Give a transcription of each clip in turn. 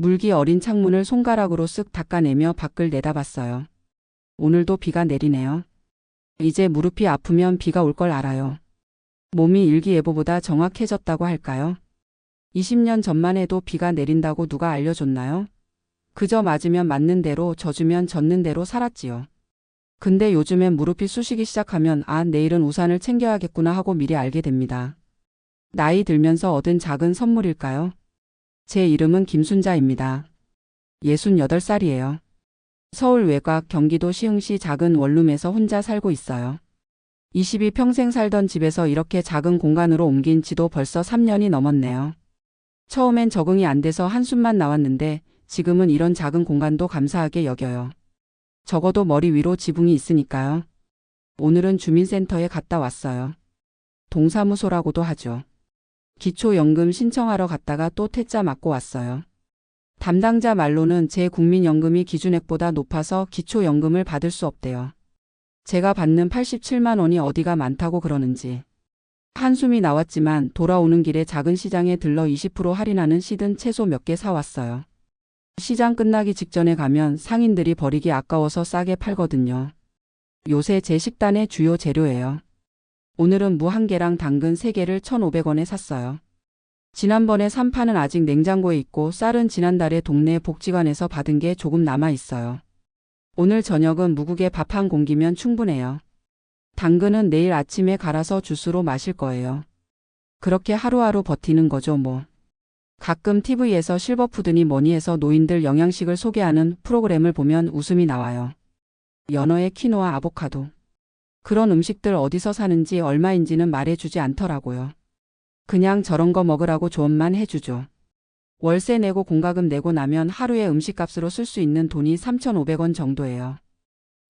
물기 어린 창문을 손가락으로 쓱 닦아내며 밖을 내다봤어요. 오늘도 비가 내리네요. 이제 무릎이 아프면 비가 올 걸 알아요. 몸이 일기예보보다 정확해졌다고 할까요? 20년 전만 해도 비가 내린다고 누가 알려줬나요? 그저 맞으면 맞는 대로 젖으면 젖는 대로 살았지요. 근데 요즘엔 무릎이 쑤시기 시작하면 아, 내일은 우산을 챙겨야겠구나 하고 미리 알게 됩니다. 나이 들면서 얻은 작은 선물일까요? 제 이름은 김순자입니다. 68살이에요. 서울 외곽 경기도 시흥시 작은 원룸에서 혼자 살고 있어요. 20이 평생 살던 집에서 이렇게 작은 공간으로 옮긴 지도 벌써 3년이 넘었네요. 처음엔 적응이 안 돼서 한숨만 나왔는데 지금은 이런 작은 공간도 감사하게 여겨요. 적어도 머리 위로 지붕이 있으니까요. 오늘은 주민센터에 갔다 왔어요. 동사무소라고도 하죠. 기초연금 신청하러 갔다가 또 퇴짜 맞고 왔어요. 담당자 말로는 제 국민연금이 기준액보다 높아서 기초연금을 받을 수 없대요. 제가 받는 87만 원이 어디가 많다고 그러는지. 한숨이 나왔지만 돌아오는 길에 작은 시장에 들러 20% 할인하는 시든 채소 몇 개 사왔어요. 시장 끝나기 직전에 가면 상인들이 버리기 아까워서 싸게 팔거든요. 요새 제 식단의 주요 재료예요. 오늘은 무한 개랑 당근 3개를 1,500원에 샀어요. 지난번에 산 파는 아직 냉장고에 있고 쌀은 지난달에 동네 복지관에서 받은 게 조금 남아 있어요. 오늘 저녁은 무국에 밥 한 공기면 충분해요. 당근은 내일 아침에 갈아서 주스로 마실 거예요. 그렇게 하루하루 버티는 거죠, 뭐. 가끔 TV에서 실버푸드니 뭐니 해서 노인들 영양식을 소개하는 프로그램을 보면 웃음이 나와요. 연어에 키노아 아보카도. 그런 음식들 어디서 사는지 얼마인지는 말해주지 않더라고요. 그냥 저런 거 먹으라고 조언만 해주죠. 월세 내고 공과금 내고 나면 하루에 음식값으로 쓸 수 있는 돈이 3,500원 정도예요.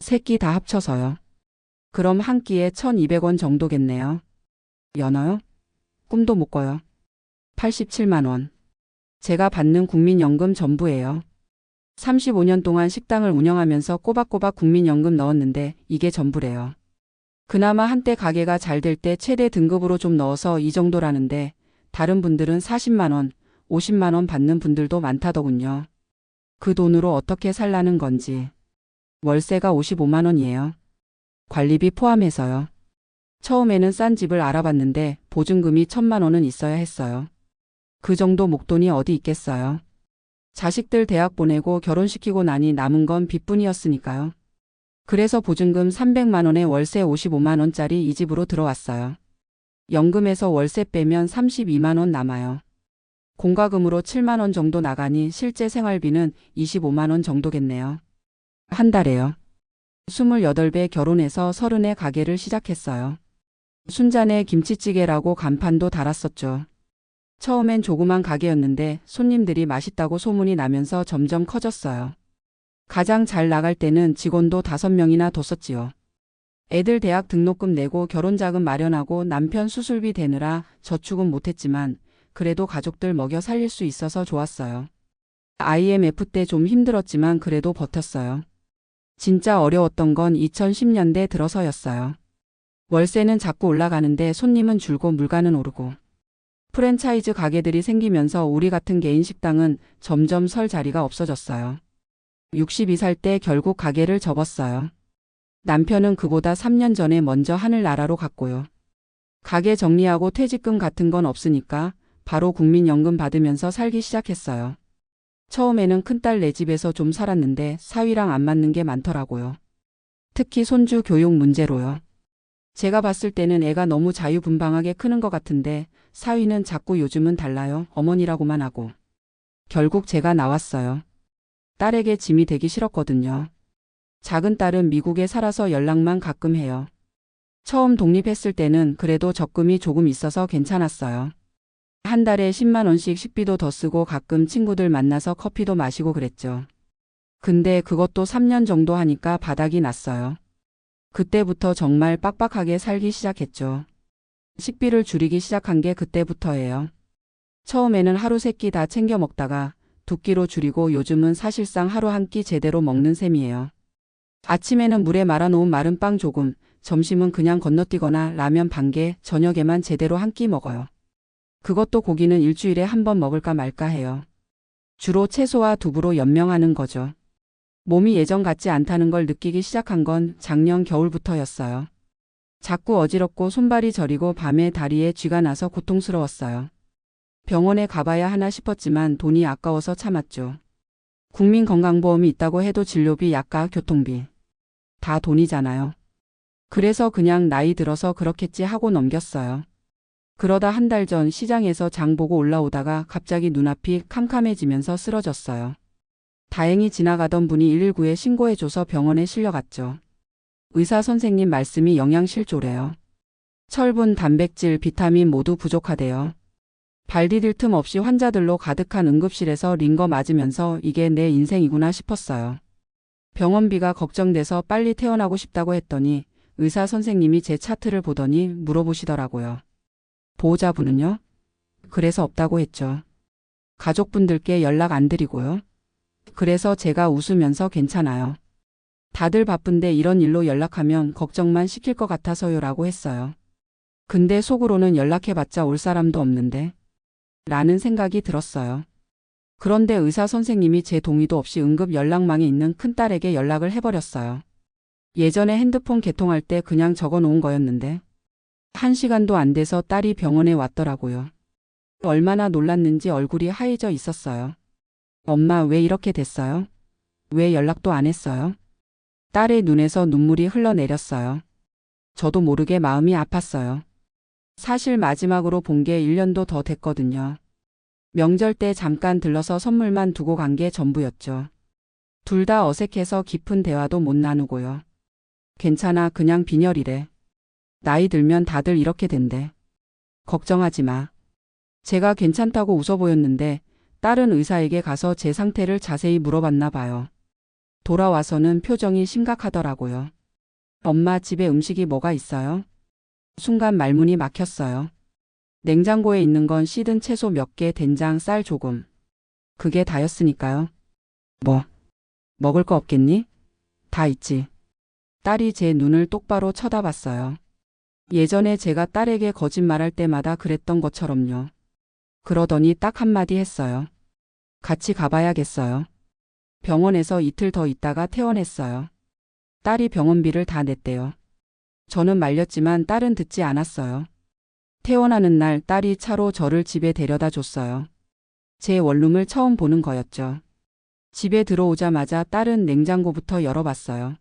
세끼 다 합쳐서요. 그럼 한 끼에 1,200원 정도겠네요. 연어요? 꿈도 못 꿔요. 87만 원. 제가 받는 국민연금 전부예요. 35년 동안 식당을 운영하면서 꼬박꼬박 국민연금 넣었는데 이게 전부래요. 그나마 한때 가게가 잘 될 때 최대 등급으로 좀 넣어서 이 정도라는데 다른 분들은 40만 원, 50만 원 받는 분들도 많다더군요. 그 돈으로 어떻게 살라는 건지. 월세가 55만 원이에요. 관리비 포함해서요. 처음에는 싼 집을 알아봤는데 보증금이 천만 원은 있어야 했어요. 그 정도 목돈이 어디 있겠어요. 자식들 대학 보내고 결혼시키고 나니 남은 건 빚뿐이었으니까요. 그래서 보증금 300만 원에 월세 55만 원짜리 이 집으로 들어왔어요. 연금에서 월세 빼면 32만 원 남아요. 공과금으로 7만 원 정도 나가니 실제 생활비는 25만 원 정도겠네요. 한 달에요. 28배 결혼해서 서른에 가게를 시작했어요. 순잔에 김치찌개라고 간판도 달았었죠. 처음엔 조그만 가게였는데 손님들이 맛있다고 소문이 나면서 점점 커졌어요. 가장 잘 나갈 때는 직원도 5명이나 뒀었지요. 애들 대학 등록금 내고 결혼자금 마련하고 남편 수술비 대느라 저축은 못했지만 그래도 가족들 먹여 살릴 수 있어서 좋았어요. IMF 때 좀 힘들었지만 그래도 버텼어요. 진짜 어려웠던 건 2010년대 들어서였어요. 월세는 자꾸 올라가는데 손님은 줄고 물가는 오르고. 프랜차이즈 가게들이 생기면서 우리 같은 개인 식당은 점점 설 자리가 없어졌어요. 62살 때 결국 가게를 접었어요. 남편은 그보다 3년 전에 먼저 하늘나라로 갔고요. 가게 정리하고 퇴직금 같은 건 없으니까 바로 국민연금 받으면서 살기 시작했어요. 처음에는 큰딸 내 집에서 좀 살았는데 사위랑 안 맞는 게 많더라고요. 특히 손주 교육 문제로요. 제가 봤을 때는 애가 너무 자유분방하게 크는 것 같은데 사위는 자꾸 요즘은 달라요. 어머니라고만 하고. 결국 제가 나왔어요. 딸에게 짐이 되기 싫었거든요. 작은 딸은 미국에 살아서 연락만 가끔 해요. 처음 독립했을 때는 그래도 적금이 조금 있어서 괜찮았어요. 한 달에 10만 원씩 식비도 더 쓰고 가끔 친구들 만나서 커피도 마시고 그랬죠. 근데 그것도 3년 정도 하니까 바닥이 났어요. 그때부터 정말 빡빡하게 살기 시작했죠. 식비를 줄이기 시작한 게 그때부터예요. 처음에는 하루 세 끼 다 챙겨 먹다가 두 끼로 줄이고 요즘은 사실상 하루 한 끼 제대로 먹는 셈이에요. 아침에는 물에 말아놓은 마른 빵 조금, 점심은 그냥 건너뛰거나 라면 반 개, 저녁에만 제대로 한 끼 먹어요. 그것도 고기는 일주일에 한 번 먹을까 말까 해요. 주로 채소와 두부로 연명하는 거죠. 몸이 예전 같지 않다는 걸 느끼기 시작한 건 작년 겨울부터였어요. 자꾸 어지럽고 손발이 저리고 밤에 다리에 쥐가 나서 고통스러웠어요. 병원에 가봐야 하나 싶었지만 돈이 아까워서 참았죠. 국민건강보험이 있다고 해도 진료비, 약가, 교통비. 다 돈이잖아요. 그래서 그냥 나이 들어서 그렇겠지 하고 넘겼어요. 그러다 한 달 전 시장에서 장 보고 올라오다가 갑자기 눈앞이 캄캄해지면서 쓰러졌어요. 다행히 지나가던 분이 119에 신고해줘서 병원에 실려갔죠. 의사 선생님 말씀이 영양실조래요. 철분, 단백질, 비타민 모두 부족하대요. 발 디딜 틈 없이 환자들로 가득한 응급실에서 링거 맞으면서 이게 내 인생이구나 싶었어요. 병원비가 걱정돼서 빨리 퇴원하고 싶다고 했더니 의사 선생님이 제 차트를 보더니 물어보시더라고요. 보호자분은요? 그래서 없다고 했죠. 가족분들께 연락 안 드리고요. 그래서 제가 웃으면서 괜찮아요. 다들 바쁜데 이런 일로 연락하면 걱정만 시킬 것 같아서요라고 했어요. 근데 속으로는 연락해봤자 올 사람도 없는데. 라는 생각이 들었어요. 그런데 의사 선생님이 제 동의도 없이 응급 연락망에 있는 큰딸에게 연락을 해버렸어요. 예전에 핸드폰 개통할 때 그냥 적어 놓은 거였는데. 한 시간도 안 돼서 딸이 병원에 왔더라고요. 얼마나 놀랐는지 얼굴이 하얘져 있었어요. 엄마 왜 이렇게 됐어요? 왜 연락도 안 했어요? 딸의 눈에서 눈물이 흘러내렸어요. 저도 모르게 마음이 아팠어요. 사실 마지막으로 본 게 1년도 더 됐거든요. 명절 때 잠깐 들러서 선물만 두고 간 게 전부였죠. 둘 다 어색해서 깊은 대화도 못 나누고요. 괜찮아, 그냥 빈혈이래. 나이 들면 다들 이렇게 된대. 걱정하지 마. 제가 괜찮다고 웃어 보였는데 딸은 의사에게 가서 제 상태를 자세히 물어봤나 봐요. 돌아와서는 표정이 심각하더라고요. 엄마 집에 음식이 뭐가 있어요? 순간 말문이 막혔어요. 냉장고에 있는 건 씻은 채소 몇 개, 된장, 쌀 조금. 그게 다였으니까요. 뭐? 먹을 거 없겠니? 다 있지. 딸이 제 눈을 똑바로 쳐다봤어요. 예전에 제가 딸에게 거짓말할 때마다 그랬던 것처럼요. 그러더니 딱 한마디 했어요. 같이 가봐야겠어요. 병원에서 이틀 더 있다가 퇴원했어요. 딸이 병원비를 다 냈대요. 저는 말렸지만 딸은 듣지 않았어요. 퇴원하는 날 딸이 차로 저를 집에 데려다 줬어요. 제 원룸을 처음 보는 거였죠. 집에 들어오자마자 딸은 냉장고부터 열어봤어요.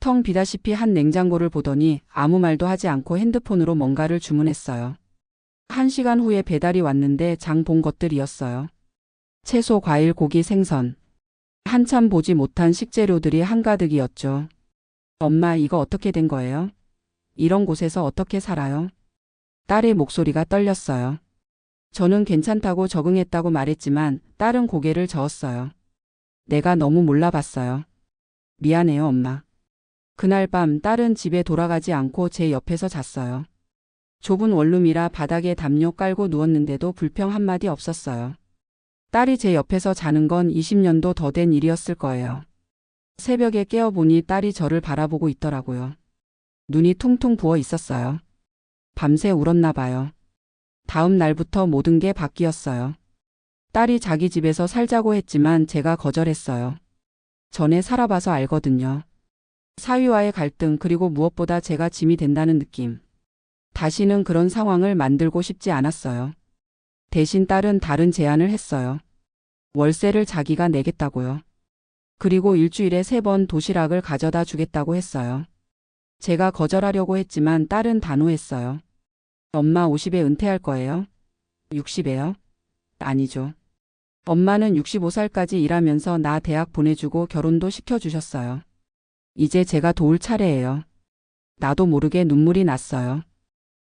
텅 비다시피 한 냉장고를 보더니 아무 말도 하지 않고 핸드폰으로 뭔가를 주문했어요. 한 시간 후에 배달이 왔는데 장 본 것들이었어요. 채소, 과일, 고기, 생선. 한참 보지 못한 식재료들이 한가득이었죠. 엄마, 이거 어떻게 된 거예요? 이런 곳에서 어떻게 살아요? 딸의 목소리가 떨렸어요. 저는 괜찮다고 적응했다고 말했지만 딸은 고개를 저었어요. 내가 너무 몰라봤어요. 미안해요, 엄마. 그날 밤 딸은 집에 돌아가지 않고 제 옆에서 잤어요. 좁은 원룸이라 바닥에 담요 깔고 누웠는데도 불평 한마디 없었어요. 딸이 제 옆에서 자는 건 20년도 더 된 일이었을 거예요. 새벽에 깨어보니 딸이 저를 바라보고 있더라고요. 눈이 퉁퉁 부어 있었어요. 밤새 울었나 봐요. 다음 날부터 모든 게 바뀌었어요. 딸이 자기 집에서 살자고 했지만 제가 거절했어요. 전에 살아봐서 알거든요. 사위와의 갈등 그리고 무엇보다 제가 짐이 된다는 느낌. 다시는 그런 상황을 만들고 싶지 않았어요. 대신 딸은 다른 제안을 했어요. 월세를 자기가 내겠다고요. 그리고 일주일에 세 번 도시락을 가져다 주겠다고 했어요. 제가 거절하려고 했지만 딸은 단호했어요. 엄마 50에 은퇴할 거예요? 60에요? 아니죠. 엄마는 65살까지 일하면서 나 대학 보내주고 결혼도 시켜주셨어요. 이제 제가 도울 차례예요. 나도 모르게 눈물이 났어요.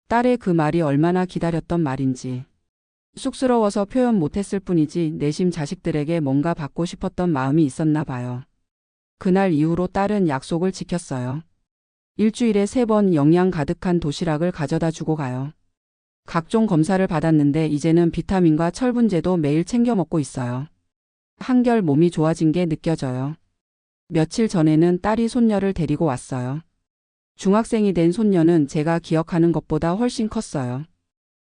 딸의 그 말이 얼마나 기다렸던 말인지. 쑥스러워서 표현 못했을 뿐이지 내심 자식들에게 뭔가 받고 싶었던 마음이 있었나 봐요. 그날 이후로 딸은 약속을 지켰어요. 일주일에 세 번 영양 가득한 도시락을 가져다 주고 가요. 각종 검사를 받았는데 이제는 비타민과 철분제도 매일 챙겨 먹고 있어요. 한결 몸이 좋아진 게 느껴져요. 며칠 전에는 딸이 손녀를 데리고 왔어요. 중학생이 된 손녀는 제가 기억하는 것보다 훨씬 컸어요.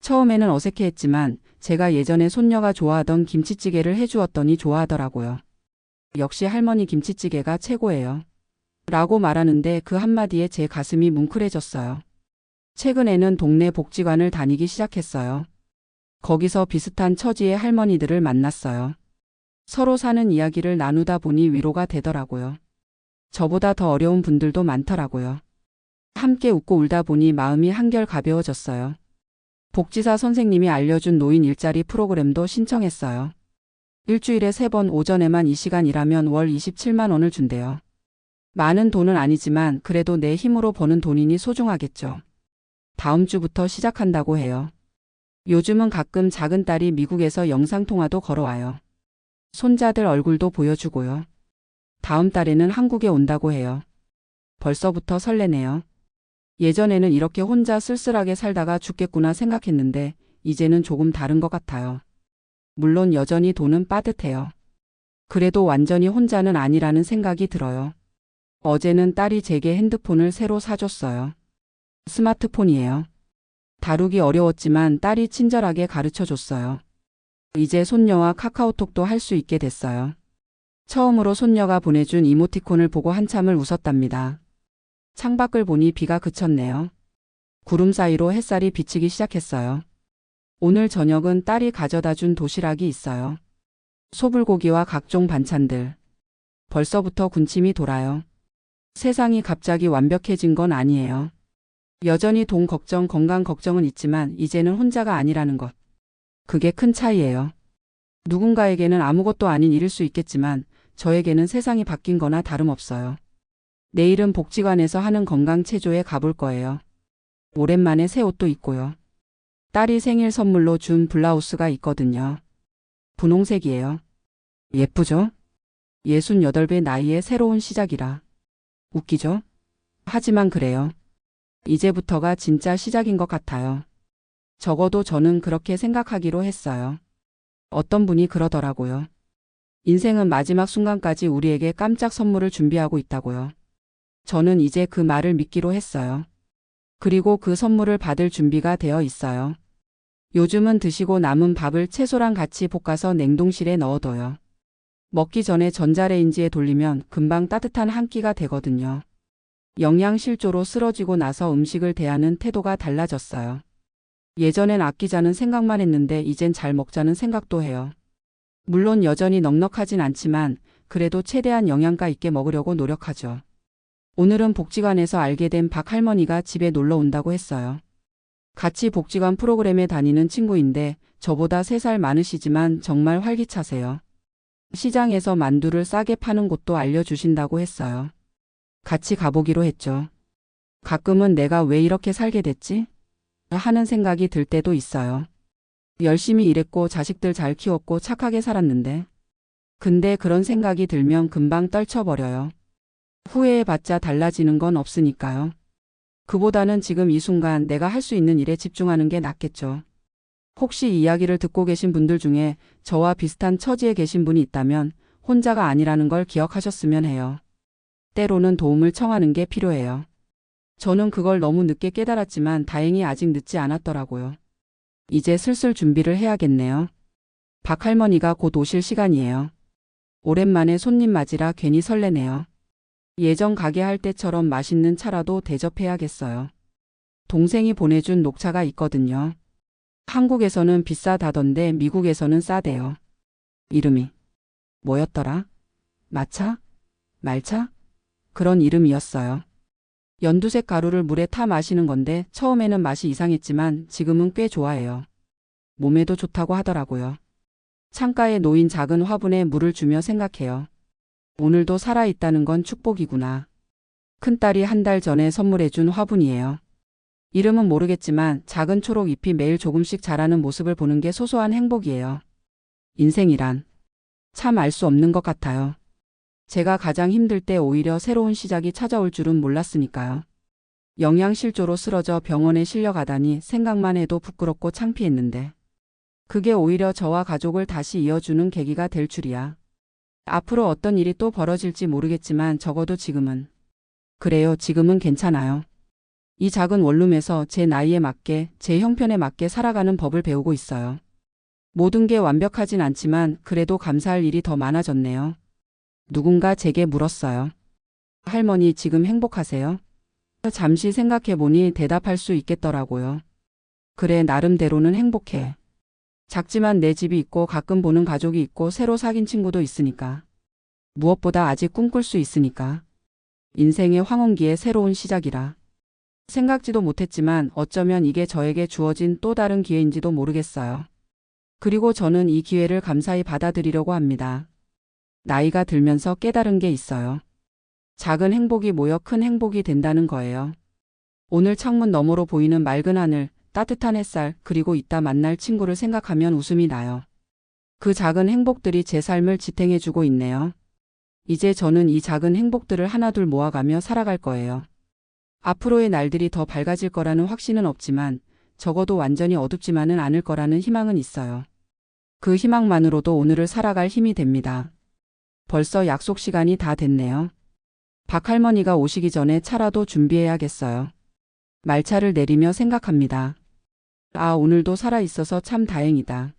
처음에는 어색해했지만 제가 예전에 손녀가 좋아하던 김치찌개를 해주었더니 좋아하더라고요. 역시 할머니 김치찌개가 최고예요. 라고 말하는데 그 한마디에 제 가슴이 뭉클해졌어요. 최근에는 동네 복지관을 다니기 시작했어요. 거기서 비슷한 처지의 할머니들을 만났어요. 서로 사는 이야기를 나누다 보니 위로가 되더라고요. 저보다 더 어려운 분들도 많더라고요. 함께 웃고 울다 보니 마음이 한결 가벼워졌어요. 복지사 선생님이 알려준 노인 일자리 프로그램도 신청했어요. 일주일에 세 번 오전에만 이 시간 일하면 월 27만 원을 준대요. 많은 돈은 아니지만 그래도 내 힘으로 버는 돈이니 소중하겠죠. 다음 주부터 시작한다고 해요. 요즘은 가끔 작은 딸이 미국에서 영상통화도 걸어와요. 손자들 얼굴도 보여주고요. 다음 달에는 한국에 온다고 해요. 벌써부터 설레네요. 예전에는 이렇게 혼자 쓸쓸하게 살다가 죽겠구나 생각했는데 이제는 조금 다른 것 같아요. 물론 여전히 돈은 빠듯해요. 그래도 완전히 혼자는 아니라는 생각이 들어요. 어제는 딸이 제게 핸드폰을 새로 사줬어요. 스마트폰이에요. 다루기 어려웠지만 딸이 친절하게 가르쳐 줬어요. 이제 손녀와 카카오톡도 할 수 있게 됐어요. 처음으로 손녀가 보내준 이모티콘을 보고 한참을 웃었답니다. 창밖을 보니 비가 그쳤네요. 구름 사이로 햇살이 비치기 시작했어요. 오늘 저녁은 딸이 가져다 준 도시락이 있어요. 소불고기와 각종 반찬들. 벌써부터 군침이 돌아요. 세상이 갑자기 완벽해진 건 아니에요. 여전히 돈 걱정, 건강 걱정은 있지만 이제는 혼자가 아니라는 것. 그게 큰 차이예요. 누군가에게는 아무것도 아닌 일일 수 있겠지만 저에게는 세상이 바뀐 거나 다름없어요. 내일은 복지관에서 하는 건강 체조에 가볼 거예요. 오랜만에 새 옷도 입고요. 딸이 생일 선물로 준 블라우스가 있거든요. 분홍색이에요. 예쁘죠? 68배 나이에 새로운 시작이라. 웃기죠? 하지만 그래요. 이제부터가 진짜 시작인 것 같아요. 적어도 저는 그렇게 생각하기로 했어요. 어떤 분이 그러더라고요. 인생은 마지막 순간까지 우리에게 깜짝 선물을 준비하고 있다고요. 저는 이제 그 말을 믿기로 했어요. 그리고 그 선물을 받을 준비가 되어 있어요. 요즘은 드시고 남은 밥을 채소랑 같이 볶아서 냉동실에 넣어둬요. 먹기 전에 전자레인지에 돌리면 금방 따뜻한 한 끼가 되거든요. 영양실조로 쓰러지고 나서 음식을 대하는 태도가 달라졌어요. 예전엔 아끼자는 생각만 했는데 이젠 잘 먹자는 생각도 해요. 물론 여전히 넉넉하진 않지만 그래도 최대한 영양가 있게 먹으려고 노력하죠. 오늘은 복지관에서 알게 된 박 할머니가 집에 놀러 온다고 했어요. 같이 복지관 프로그램에 다니는 친구인데 저보다 3살 많으시지만 정말 활기차세요. 시장에서 만두를 싸게 파는 곳도 알려주신다고 했어요. 같이 가보기로 했죠. 가끔은 내가 왜 이렇게 살게 됐지? 하는 생각이 들 때도 있어요. 열심히 일했고 자식들 잘 키웠고 착하게 살았는데. 근데 그런 생각이 들면 금방 떨쳐버려요. 후회해봤자 달라지는 건 없으니까요. 그보다는 지금 이 순간 내가 할 수 있는 일에 집중하는 게 낫겠죠. 혹시 이 이야기를 듣고 계신 분들 중에 저와 비슷한 처지에 계신 분이 있다면 혼자가 아니라는 걸 기억하셨으면 해요. 때로는 도움을 청하는 게 필요해요. 저는 그걸 너무 늦게 깨달았지만 다행히 아직 늦지 않았더라고요. 이제 슬슬 준비를 해야겠네요. 박 할머니가 곧 오실 시간이에요. 오랜만에 손님 맞이라 괜히 설레네요. 예전 가게 할 때처럼 맛있는 차라도 대접해야겠어요. 동생이 보내준 녹차가 있거든요. 한국에서는 비싸다던데 미국에서는 싸대요. 이름이 뭐였더라? 마차? 말차? 그런 이름이었어요. 연두색 가루를 물에 타 마시는 건데 처음에는 맛이 이상했지만 지금은 꽤 좋아해요. 몸에도 좋다고 하더라고요. 창가에 놓인 작은 화분에 물을 주며 생각해요. 오늘도 살아있다는 건 축복이구나. 큰딸이 한 달 전에 선물해준 화분이에요. 이름은 모르겠지만 작은 초록 잎이 매일 조금씩 자라는 모습을 보는 게 소소한 행복이에요. 인생이란 참 알 수 없는 것 같아요. 제가 가장 힘들 때 오히려 새로운 시작이 찾아올 줄은 몰랐으니까요. 영양실조로 쓰러져 병원에 실려가다니 생각만 해도 부끄럽고 창피했는데. 그게 오히려 저와 가족을 다시 이어주는 계기가 될 줄이야. 앞으로 어떤 일이 또 벌어질지 모르겠지만 적어도 지금은. 그래요, 지금은 괜찮아요. 이 작은 원룸에서 제 나이에 맞게, 제 형편에 맞게 살아가는 법을 배우고 있어요. 모든 게 완벽하진 않지만 그래도 감사할 일이 더 많아졌네요. 누군가 제게 물었어요. 할머니 지금 행복하세요? 잠시 생각해보니 대답할 수 있겠더라고요. 그래, 나름대로는 행복해. 작지만 내 집이 있고 가끔 보는 가족이 있고 새로 사귄 친구도 있으니까. 무엇보다 아직 꿈꿀 수 있으니까. 인생의 황혼기의 새로운 시작이라. 생각지도 못했지만 어쩌면 이게 저에게 주어진 또 다른 기회인지도 모르겠어요. 그리고 저는 이 기회를 감사히 받아들이려고 합니다. 나이가 들면서 깨달은 게 있어요. 작은 행복이 모여 큰 행복이 된다는 거예요. 오늘 창문 너머로 보이는 맑은 하늘, 따뜻한 햇살, 그리고 이따 만날 친구를 생각하면 웃음이 나요. 그 작은 행복들이 제 삶을 지탱해주고 있네요. 이제 저는 이 작은 행복들을 하나둘 모아가며 살아갈 거예요. 앞으로의 날들이 더 밝아질 거라는 확신은 없지만 적어도 완전히 어둡지만은 않을 거라는 희망은 있어요. 그 희망만으로도 오늘을 살아갈 힘이 됩니다. 벌써 약속 시간이 다 됐네요. 박할머니가 오시기 전에 차라도 준비해야겠어요. 말차를 내리며 생각합니다. 아, 오늘도 살아있어서 참 다행이다.